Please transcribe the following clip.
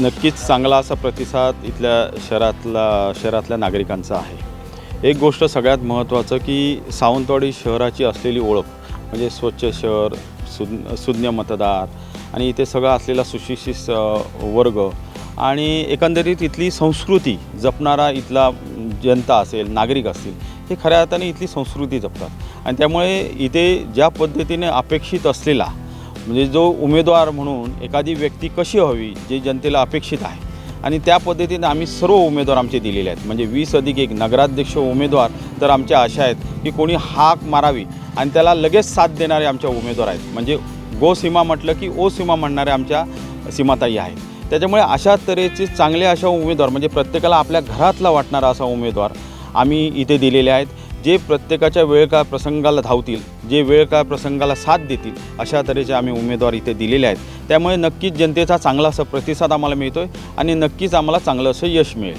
नक्कीच चांगला असा प्रतिसाद इथल्या शहरातला शहरातल्या नागरिकांचा आहे. एक गोष्ट सगळ्यात महत्त्वाचं की सावंतवाडी शहराची असलेली ओळख म्हणजे स्वच्छ शहर सुज्ञ सुज्ञ मतदार आणि इथे सगळं असलेला सुशिक्षित वर्ग आणि एकंदरीत इथली संस्कृती जपणारा इथला जनता असेल नागरिक असतील हे खऱ्या अर्थाने इथली संस्कृती जपतात. आणि त्यामुळे इथे ज्या पद्धतीने अपेक्षित असलेला म्हणजे जो उमेदवार म्हणून एखादी व्यक्ती कशी हवी जे जनतेला अपेक्षित आहे. आणि त्या पद्धतीने आम्ही सर्व उमेदवार आमचे दिलेले आहेत. म्हणजे वीस अधिक एक नगराध्यक्ष उमेदवार तर आमच्या अशा आहेत की कोणी हाक मारावी आणि त्याला लगेच साथ देणारे आमच्या उमेदवार आहेत. म्हणजे गो सीमा म्हटलं की ओ सीमा म्हणणारे आमच्या सीमाताई आहेत. त्याच्यामुळे अशा तऱ्हेचे चांगले अशा उमेदवार म्हणजे प्रत्येकाला आपल्या घरातला वाटणारा असा उमेदवार आम्ही इथे दिलेले आहेत. जे प्रत्येकाच्या वेळकाळ प्रसंगाला धावतील जे वेळकाळ प्रसंगाला साथ देतील अशा तऱ्हेचे आम्ही उमेदवार इथे दिलेले आहेत. त्यामुळे नक्कीच जनतेचा चांगला असा प्रतिसाद आम्हाला मिळतो आहे आणि नक्कीच आम्हाला चांगलं असं यश मिळेल.